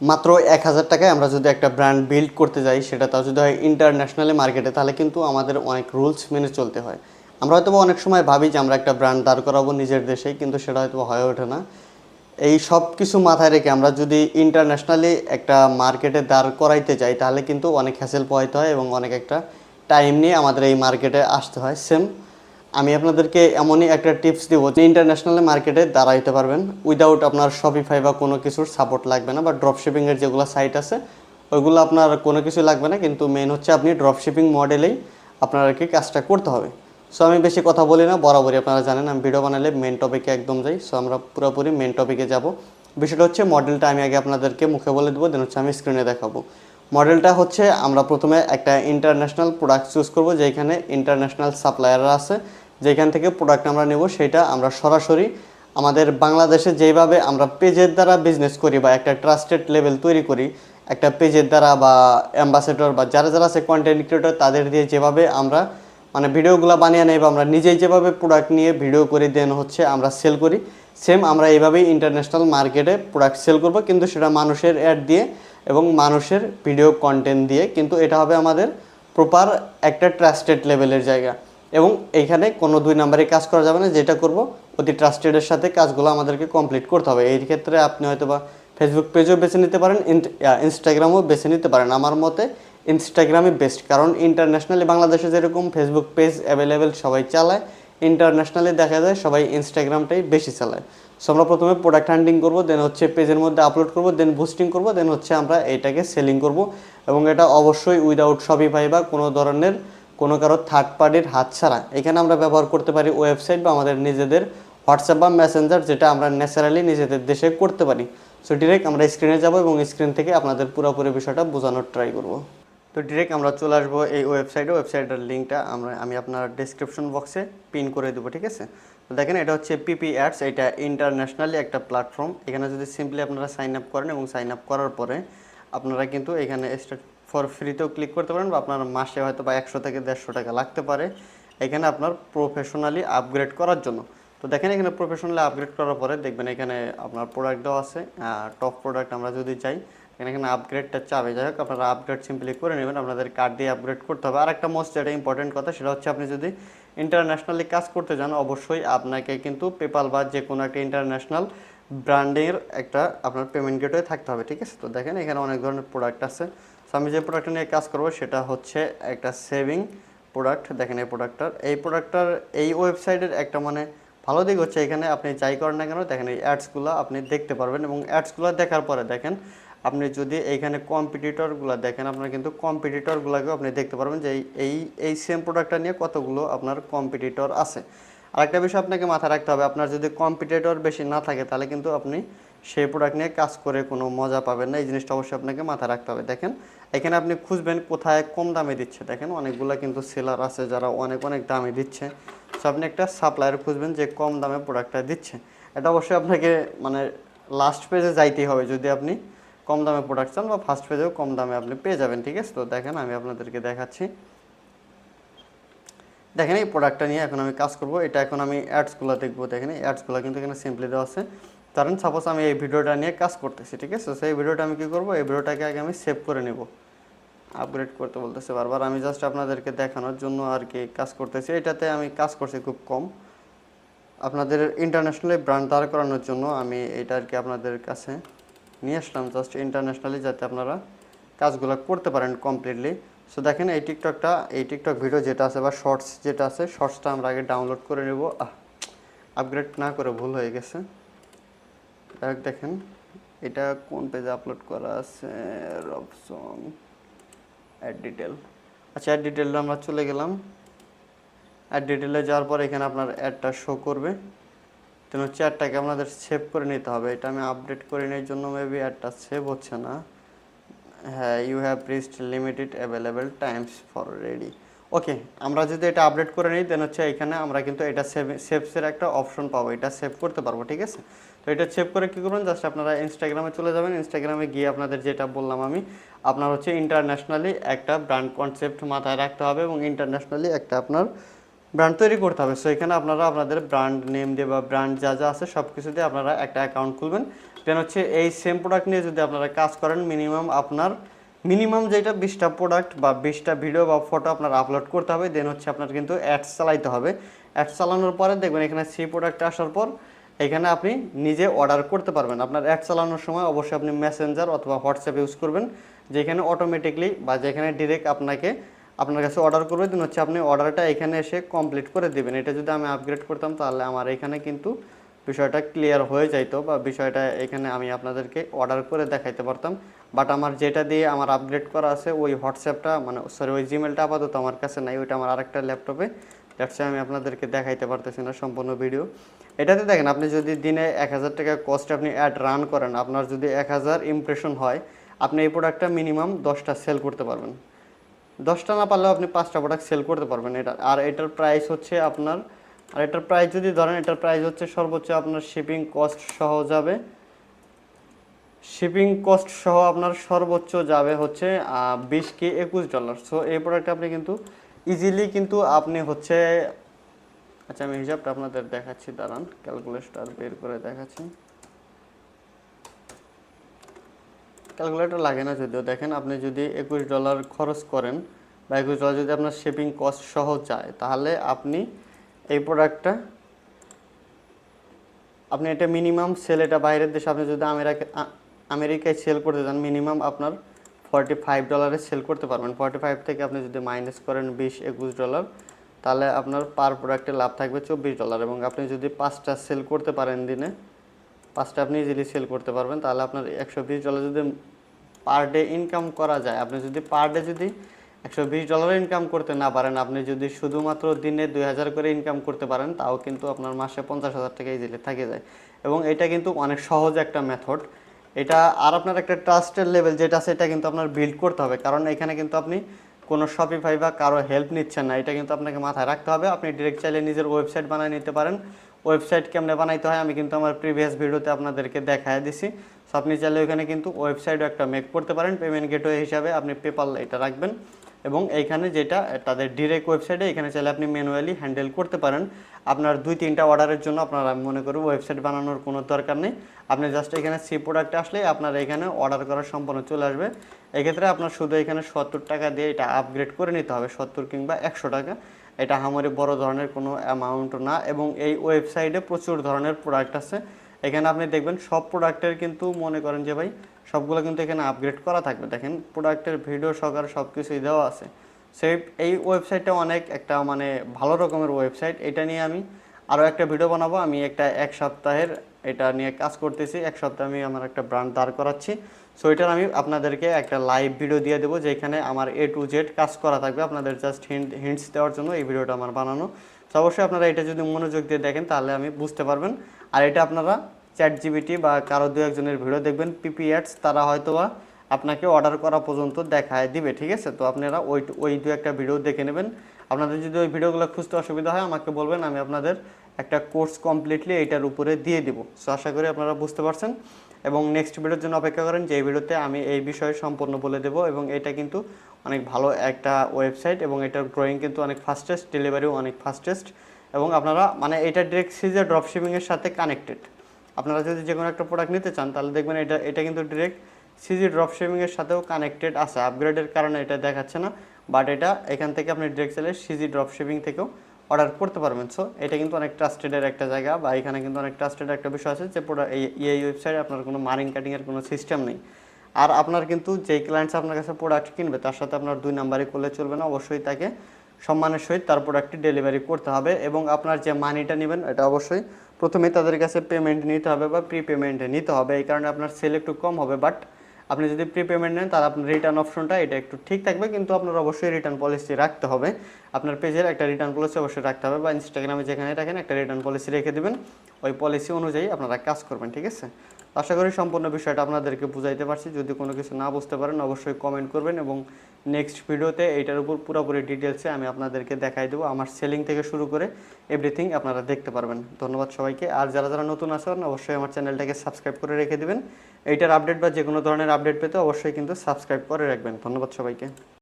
মাত্র এক হাজার টাকায় আমরা যদি একটা ব্র্যান্ড বিল্ড করতে যাই, সেটা তাও যদি হয় ইন্টারন্যাশনালি মার্কেটে তাহলে কিন্তু আমাদের অনেক রুলস মেনে চলতে হয়। আমরা হয়তো অনেক সময় ভাবি যে আমরা একটা ব্র্যান্ড দাঁড় করাবো নিজের দেশেই কিন্তু সেটা হয়তো হয়ে ওঠে না। এই সব কিছু মাথায় রেখে আমরা যদি ইন্টারন্যাশনালি একটা মার্কেটে দাঁড় করাইতে যাই, তাহলে কিন্তু অনেক হ্যাসেল পোহাইতে হয় এবং অনেক একটা টাইম নিয়ে আমাদের এই মার্কেটে আসতে হয়। সেম আমি আপনাদেরকে এমনই একটা টিপস দিব যে ইন্টারন্যাশনাল মার্কেটে দাঁড়াইতে পারবেন। উইদাউট আপনার শপিফাই বা কোনো কিছুর সাপোর্ট লাগবে না বা ড্রপ শিপিংয়ের যেগুলো সাইট আছে, ওইগুলো আপনার কোনো কিছু লাগবে না। কিন্তু মেন হচ্ছে আপনি ড্রপ শিপিং মডেলেই আপনার আর কি কাজটা করতে হবে। সো আমি বেশি কথা বলি না, বরাবরই আপনারা জানেন আমি ভিডিও বানালে মেন টপিকে একদম যাই। সো আমরা পুরোপুরি মেন টপিকে যাব। বিষয়টা হচ্ছে মডেলটা আমি আগে আপনাদেরকে মুখে বলে দেবো দেন হচ্ছে আমি স্ক্রিনে দেখাবো। মডেলটা হচ্ছে আমরা প্রথমে একটা ইন্টারন্যাশনাল প্রোডাক্ট চুজ করব, যেখানে ইন্টারন্যাশনাল সাপ্লায়াররা আছে। যেখান থেকে প্রোডাক্ট আমরা নেব, সেটা আমরা সরাসরি আমাদের বাংলাদেশে যেভাবে আমরা পেজের দ্বারা বিজনেস করি বা একটা ট্রাস্টেড লেভেল তৈরি করি, একটা পেজের দ্বারা বা অ্যাম্বাসেডর বা যারা যারা আছে কন্টেন্ট ক্রিয়েটর তাদের দিয়ে যেভাবে আমরা মানে ভিডিওগুলো বানিয়ে নেই বা আমরা নিজেই যেভাবে প্রোডাক্ট নিয়ে ভিডিও করে দেন হচ্ছে আমরা সেল করি সেম আমরা এইভাবেই ইন্টারন্যাশনাল মার্কেটে প্রোডাক্ট সেল করব, কিন্তু সেটা মানুষের অ্যাড দিয়ে এবং মানুষের ভিডিও কন্টেন্ট দিয়ে, কিন্তু এটা হবে আমাদের প্রপার একটা ট্রাস্টেড লেভেলের জায়গা। এবং এইখানে কোনো দুই নাম্বারে কাজ করা যাবে না, যেটা করব, অতি ট্রাস্টেডের সাথে কাজগুলো আমাদেরকে কমপ্লিট করতে হবে। এই ক্ষেত্রে আপনি হয়তো বা ফেসবুক পেজও বেছে নিতে পারেন ইনস্টাগ্রামও বেছে নিতে পারেন। আমার মতে ইনস্টাগ্রামই বেস্ট কারণ ইন্টারন্যাশনালি বাংলাদেশে যেরকম ফেসবুক পেজ অ্যাভেলেবেল সবাই চালায় ইন্টারন্যাশনালি দেখা যায় সবাই ইনস্টাগ্রামটাই বেশি চালায়। সো আমরা প্রথমে প্রোডাক্ট হান্ডিং করব দেন হচ্ছে পেজের মধ্যে আপলোড করব দেন বুস্টিং করব দেন হচ্ছে আমরা এটাকে সেলিং করব। এবং এটা অবশ্যই উইদাউট শপিফাই বা কোনো ধরনের কোনো কারও থার্ড পার্টির হাত ছাড়া। এখানে আমরা ব্যবহার করতে পারি ওয়েবসাইট বা আমাদের নিজেদের হোয়াটসঅ্যাপ বা মেসেঞ্জার যেটা আমরা ন্যাচারালি নিজেদের দেশে করতে পারি। সো ডিরেক্ট আমরা স্ক্রিনে যাব এবং স্ক্রিন থেকে আপনাদের পুরোপুরি বিষয়টা বোঝানোর ট্রাই করব। তো ডিরেক্ট আমরা চলে আসব এই ওয়েবসাইটে ওয়েবসাইটের লিঙ্কটা আমরা, আমি আপনার ডিসক্রিপশন বক্সে পিন করে দেবো, ঠিক আছে? তো দেখেন, এটা হচ্ছে পিপি অ্যাডস এটা ইন্টারন্যাশনালি একটা প্ল্যাটফর্ম এখানে যদি সিম্পলি আপনারা সাইন আপ করেন এবং সাইন আপ করার পরে আপনারা কিন্তু এখানে স্টার্ট ফর ফ্রিতেও ক্লিক করতে পারেন বা আপনার মাসে হয়তো বা একশো থেকে দেড়শো টাকা লাগতে পারে। এখানে আপনার প্রফেশনালি আপগ্রেড করার জন্য। তো দেখেন এখানে প্রফেশনালি আপগ্রেড করার পরে দেখবেন এখানে আপনার প্রোডাক্ট দেওয়া আছে। টপ প্রোডাক্ট আমরা যদি চাই, এখানে এখানে আপগ্রেডটা চাবে। যাই হোক, আপনারা আপগ্রেড সিম্পলি করে নেবেন। আপনাদের কার্ড দিয়ে আপগ্রেড করতে হবে। আর একটা মোস্ট যেটা ইম্পর্টেন্ট কথা, সেটা হচ্ছে আপনি যদি ইন্টারন্যাশনালি কাজ করতে যান, অবশ্যই আপনাকে কিন্তু পেপাল বা যে কোনো একটা ইন্টারন্যাশনাল ব্র্যান্ডের একটা আপনার পেমেন্ট গেটওয়ে থাকতে হবে। ঠিক আছে? তো দেখেন এখানে অনেক ধরনের প্রোডাক্ট আছে। আমি যে প্রোডাক্টটা নিয়ে কাজ করব, সেটা হচ্ছে একটা সেভিং প্রোডাক্ট দেখেন এই প্রোডাক্টটার এই প্রোডাক্টটার এই ওয়েবসাইটের একটা মানে ভালো দিক হচ্ছে এখানে আপনি যাই করেন না কেন, দেখেন এই অ্যাডসগুলো আপনি দেখতে পারবেন এবং অ্যাডসগুলো দেখার পরে দেখেন, আপনি যদি এইখানে কম্পিটিটরগুলো দেখেন, আপনার কিন্তু কম্পিটিটরগুলোকেও আপনি দেখতে পারবেন যে এই- এই এই সেম প্রোডাক্টটা নিয়ে কতগুলো আপনার কম্পিটিটর আছে। আরেকটা বিষয় আপনাকে মাথায় রাখতে হবে, আপনার যদি কম্পিটিটর বেশি না থাকে, তাহলে কিন্তু আপনি সেই প্রোডাক্ট নিয়ে কাজ করে কোনো মজা পাবেন না, এই জিনিসটা অবশ্যই আপনাকে মাথায় রাখতে হবে। দেখেন এখানে আপনি খুঁজবেন কোথায় কম দামে দিচ্ছে। দেখেন অনেকগুলো কিন্তু সেলার আছে যারা অনেক অনেক দামে দিচ্ছে। সো আপনি একটা সাপ্লায়ার খুঁজবেন যে কম দামে প্রোডাক্টটা দিচ্ছে। এটা অবশ্যই আপনাকে মানে লাস্ট পেজে যাইতেই হবে। যদি আপনি কম দামে প্রোডাক্ট চান বা ফার্স্ট পেজেও কম দামে আপনি পেয়ে যাবেন, ঠিক আছে? তো দেখেন আমি আপনাদেরকে দেখাচ্ছি। দেখেন এই প্রোডাক্টটা নিয়ে এখন আমি কাজ করব। এটা এখন আমি অ্যাডসগুলো দেখব। দেখেন এই অ্যাডসগুলো কিন্তু এখানে সিম্পলি দেওয়া আছে। কারণ সাপোজ আমি এই ভিডিওটা নিয়ে কাজ করতেছি, ঠিক আছে? সেই ভিডিওটা আমি কী করব? এই ভিডিওটাকে আগে আমি সেভ করে নেব। আপগ্রেড করতে বলতেছে বারবার। আমি জাস্ট আপনাদেরকে দেখানোর জন্য আর কি কাজ করতেছি। এটাতে আমি কাজ করছি খুব কম। আপনাদের ইন্টারন্যাশনালি ব্র্যান্ড দাঁড় করানোর জন্য আমি এটা আর কি আপনাদের কাছে নিয়ে আসলাম জাস্ট ইন্টারন্যাশনালি যাতে আপনারা কাজগুলো করতে পারেন কমপ্লিটলি সো দেখেন এই টিকটকটা এই টিকটক ভিডিও যেটা আছে বা শর্টস যেটা আছে শর্টসটা আমরা আগে ডাউনলোড করে নেব। আপগ্রেড না করে ভুল হয়ে গেছে। দেখেন, এটা কোন পেজে আপলোড করা আছে? রবসং অ্যাড ডিটেল আচ্ছা অ্যাড ডিটেলটা আমরা চলে গেলাম। অ্যাড ডিটেলে যাওয়ার পর এখানে আপনার অ্যাডটা শো করবে। তেন হচ্ছে অ্যাডটাকে আপনাদের সেভ করে নিতে হবে। এটা আমি আপডেট করে নেওয়ার জন্য মেবি অ্যাডটা সেভ হচ্ছে না। হ্যাঁ you have reached limited available times for ready okay আমরা যদি এটা আপডেট করে নিই দেন হচ্ছে এখানে আমরা কিন্তু এটা সেভ সেভসের একটা অপশন পাবো। এটা সেভ করতে পারব, ঠিক আছে? তো এটা সেভ করে কী করবেন? জাস্ট আপনারা ইনস্টাগ্রামে চলে যাবেন। ইনস্টাগ্রামে গিয়ে আপনাদের যেটা বললাম আমি, আপনার হচ্ছে ইন্টারন্যাশনালি একটা ব্র্যান্ড কনসেপ্ট মাথায় রাখতে হবে এবং ইন্টারন্যাশনালি একটা আপনার ব্র্যান্ড তৈরি করতে হবে। সো এখানে আপনারা আপনাদের ব্র্যান্ড নেম দিয়ে বা ব্র্যান্ড যা যা আছে সব কিছু দিয়ে আপনারা একটা অ্যাকাউন্ট খুলবেন। দেন হচ্ছে এই সেম প্রোডাক্ট নিয়ে যদি আপনারা কাজ করেন মিনিমাম আপনার মিনিমাম যেটা বিশটা প্রোডাক্ট বা বিশটা ভিডিও বা ফটো আপনার আপলোড করতে হবে দেন হচ্ছে আপনার কিন্তু অ্যাডস চালাইতে হবে। অ্যাডস চালানোর পরে দেখবেন এখানে সি প্রোডাক্ট আসার পর এখানে আপনি নিজে অর্ডার করতে পারবেন। আপনার অ্যাড চালানোর সময় অবশ্যই আপনি মেসেঞ্জার অথবা হোয়াটসঅ্যাপ ইউজ করবেন, যেখানে অটোমেটিকলি বা যেখানে ডিরেক্ট আপনাকে আপনার কাছে অর্ডার করবে দিন হচ্ছে আপনি অর্ডারটা এখানে এসে কমপ্লিট করে দেবেন। এটা যদি আমি আপগ্রেড করতাম, তাহলে আমার এখানে কিন্তু বিষয়টা ক্লিয়ার হয়ে যাইতো বা বিষয়টা এখানে আমি আপনাদেরকে অর্ডার করে দেখাইতে পারতাম। বাট আমার যেটা দিয়ে আমার আপগ্রেড করা আছে, ওই হোয়াটসঅ্যাপটা মানে সরি ওই জিমেলটা আপাতত আমার কাছে নাই, ওইটা আমার আরেকটা ল্যাপটপে দ্যাটস আমি আপনাদেরকে দেখাইতে পারতেছি না সম্পূর্ণ ভিডিও এটাতে দেখেন, আপনি যদি দিনে এক হাজার টাকা কস্ট আপনি অ্যাড রান করেন, আপনার যদি এক হাজার ইমপ্রেশন হয়, আপনি এই প্রোডাক্টটা মিনিমাম দশটা সেল করতে পারবেন। দশটা না পারলেও আপনি পাঁচটা প্রোডাক্ট সেল করতে পারবেন। এটা, আর এটার প্রাইস হচ্ছে আপনার, আর এটার প্রাইস যদি ধরেন, এটার প্রাইস হচ্ছে সর্বোচ্চ আপনার শিপিং কস্ট সহ যাবে শিপিং কস্ট সহ আপনার সর্বোচ্চ যাবে হচ্ছে বিশ কি একুশ ডলার সো এই প্রোডাক্ট আপনি কিন্তু ইজিলি কিন্তু আপনি হচ্ছে আচ্ছা আমি হিসাবটা আপনাদের দেখাচ্ছি, দাঁড়ান ক্যালকুলেটর বের করে দেখাচ্ছি। ক্যালকুলেটর লাগে না যদিও, দেখেন আপনি যদি একুশ ডলার খরচ করেন বা একুশ ডলার যদি আপনার শিপিং কস্ট সহ চায় তাহলে আপনি এই প্রোডাক্টটা আপনি এটা মিনিমাম সেল এটা বাইরের দেশে আপনি যদি আমেরিকা, আমেরিকায় সেল করতে চান মিনিমাম আপনার ফর্টি ফাইভ ডলারে সেল করতে পারবেন। ফর্টি ফাইভ থেকে আপনি যদি মাইনাস করেন বিশ, একুশ ডলার তাহলে আপনার পার প্রোডাক্টে লাভ থাকবে চব্বিশ ডলার এবং আপনি যদি পাঁচটা সেল করতে পারেন দিনে, পাঁচটা আপনি ইজিলি সেল করতে পারবেন, তাহলে আপনার একশো বিশ ডলার যদি পার ডে ইনকাম করা যায়, আপনি যদি পার ডে যদি একশো বিশ ডলার ইনকাম করতে না পারেন, আপনি যদি শুধুমাত্র দিনে দুই হাজার করে ইনকাম করতে পারেন, তাও কিন্তু আপনার মাসে পঞ্চাশ হাজার টাকা ইজিলি থাকে যায়। এবং এটা কিন্তু অনেক সহজ একটা মেথড এটা আর আপনার একটা ট্রাস্টের লেভেল যেটা, সেটা কিন্তু আপনার বিল্ড করতে হবে, কারণ এখানে কিন্তু আপনি কোনো শপিফাই বা কারও হেল্প নিচ্ছেন না, এটা কিন্তু আপনাকে মাথায় রাখতে হবে। আপনি ডিরেক্ট চাইলে নিজের ওয়েবসাইট বানিয়ে নিতে পারেন। ওয়েবসাইট কেমনে বানাইতে হয় আমি কিন্তু আমার প্রিভিয়াস ভিডিওতে আপনাদেরকে দেখায় দিছি। সো আপনি চাইলে ওইখানে কিন্তু ওয়েবসাইটও একটা মেক করতে পারেন। পেমেন্ট গেটওয়ে হিসাবে আপনি পেপাল এটা রাখবেন। এবং এইখানে যেটা, তাদের ডিরেক্ট ওয়েবসাইটে এখানে চাইলে আপনি ম্যানুয়ালি হ্যান্ডেল করতে পারেন। আপনার দুই তিনটা অর্ডারের জন্য আপনার, আমি মনে করি ওয়েবসাইট বানানোর কোনো দরকার নেই। আপনি জাস্ট এখানে সি প্রোডাক্ট আসলে আপনার এখানে অর্ডার করার সম্পূর্ণ চলে আসবে। এক্ষেত্রে আপনার শুধু এখানে সত্তর টাকা দিয়ে এটা আপগ্রেড করে নিতে হবে, সত্তর কিংবা একশো টাকা। এটা আমারই বড় ধরনের কোনো অ্যামাউন্ট না এবং এই ওয়েবসাইটে প্রচুর ধরনের প্রোডাক্ট আছে। এখানে আপনি দেখবেন সব প্রোডাক্টের কিন্তু মনে করেন যে ভাই সবগুলো কিন্তু এখানে আপগ্রেড করা থাকবে। দেখেন প্রোডাক্টের ভিডিও সহকারে সব কিছুই দেওয়া আছে। সেই এই ওয়েবসাইটটা অনেক একটা মানে ভালো রকমের ওয়েবসাইট এটা নিয়ে আমি আরও একটা ভিডিও বানাবো। আমি একটা এক সপ্তাহের এটা নিয়ে কাজ করতেছি। এক সপ্তাহে আমি আমার একটা ব্র্যান্ড দাঁড় করাচ্ছি। সো এটার আমি আপনাদেরকে একটা লাইভ ভিডিও দিয়ে দেবো, যেখানে আমার এ টু জেড কাজ করা থাকবে। আপনাদের জাস্ট হিন্ট হিন্টস দেওয়ার জন্য এই ভিডিওটা আমার বানানো। তো অবশ্যই আপনারা এটা যদি মনোযোগ দিয়ে দেখেন, তাহলে আমি বুঝতে পারবেন। আর এটা আপনারা চ্যাট জিবিটি বা কারও দু একজনের ভিডিও দেখবেন, পিপি অ্যাডস, তারা হয়তোবা আপনাকে অর্ডার করা পর্যন্ত দেখায় দিবে, ঠিক আছে? তো আপনারা ওই ওই দু একটা ভিডিও দেখে নেবেন। আপনাদের যদি ওই ভিডিওগুলো খুঁজতে অসুবিধা হয়, আমাকে বলবেন, আমি আপনাদের একটা কোর্স কমপ্লিটলি এটার উপরে দিয়ে দিব। সো আশা করি আপনারা বুঝতে পারছেন। এবং নেক্সট ভিডিওর জন্য অপেক্ষা করেন, যে ভিডিওতে আমি এই বিষয়ে সম্পূর্ণ বলে দেবো এবং এটা কিন্তু অনেক ভালো একটা ওয়েবসাইট এবং এটার গ্রোয়িং কিন্তু অনেক ফাস্টেস্ট ডেলিভারিও অনেক ফাস্টেস্ট এবং আপনারা মানে এটা ডিরেক্ট সিজে ড্রপ শিপিংয়ের সাথে কানেক্টেড আপনারা যদি যে কোনো একটা প্রোডাক্ট নিতে চান, তাহলে দেখবেন এটা এটা কিন্তু ডিরেক্ট সিজি ড্রপ শিপিংয়ের সাথেও কানেক্টেড আছে। আপগ্রেডের কারণে এটা দেখাচ্ছে না বাট এটা এখান থেকে আপনি ডিরেক্ট চাইলে সিজি ড্রপ শিপিং থেকেও অর্ডার করতে পারবেন। সো এটা কিন্তু অনেক ট্রাস্টেডের একটা জায়গা, বা এখানে কিন্তু অনেক ট্রাস্টেড একটা বিষয় আছে যে প্রোডাক্ট এই ওয়েবসাইটে আপনার কোনো মার্কিং কাটিংয়ের কোনো সিস্টেম নেই। আর আপনার কিন্তু যেই ক্লায়েন্টস আপনার কাছে প্রোডাক্ট কিনবে, তার সাথে আপনার দুই নাম্বারই করলে চলবে না, অবশ্যই তাকে সম্মানের সহিত তার প্রোডাক্টটি ডেলিভারি করতে হবে এবং আপনার যে মানিটা নেবেন, এটা অবশ্যই প্রথমে তাদের কাছে পেমেন্ট নিতে হবে বা প্রি পেমেন্টে নিতে হবে। এই কারণে আপনার সেল একটু কম হবে বাট আপনি যদি প্রি পেমেন্ট নেন, তাহলে আপনার রিটার্ন অপশনটা এটা একটু ঠিক থাকবে, কিন্তু আপনার অবশ্যই রিটার্ন পলিসি রাখতে হবে। আপনার পেজের একটা রিটার্ন পলিসি অবশ্যই রাখতে হবে, বা ইনস্টাগ্রামে যেখানে রাখেন একটা রিটার্ন পলিসি রেখে দেবেন। ওই পলিসি অনুযায়ী আপনারা কাজ করবেন, ঠিক আছে? আশা করি সম্পূর্ণ বিষয়টা আপনাদেরকে বুঝাইতে পারছি। যদি কোনো কিছু না বুঝতে পারেন, অবশ্যই কমেন্ট করবেন এবং নেক্সট ভিডিওতে এইটার উপর পুরোপুরি ডিটেলসে আমি আপনাদেরকে দেখাই দেবো। আমার সেলিং থেকে শুরু করে এভরিথিং আপনারা দেখতে পারবেন। ধন্যবাদ সবাইকে। আর যারা যারা নতুন আসেন অবশ্যই আমার চ্যানেলটাকে সাবস্ক্রাইব করে রেখে দেবেন। এইটার আপডেট বা যে কোনো ধরনের আপডেট পেতে অবশ্যই কিন্তু সাবস্ক্রাইব করে রাখবেন। ধন্যবাদ সবাইকে।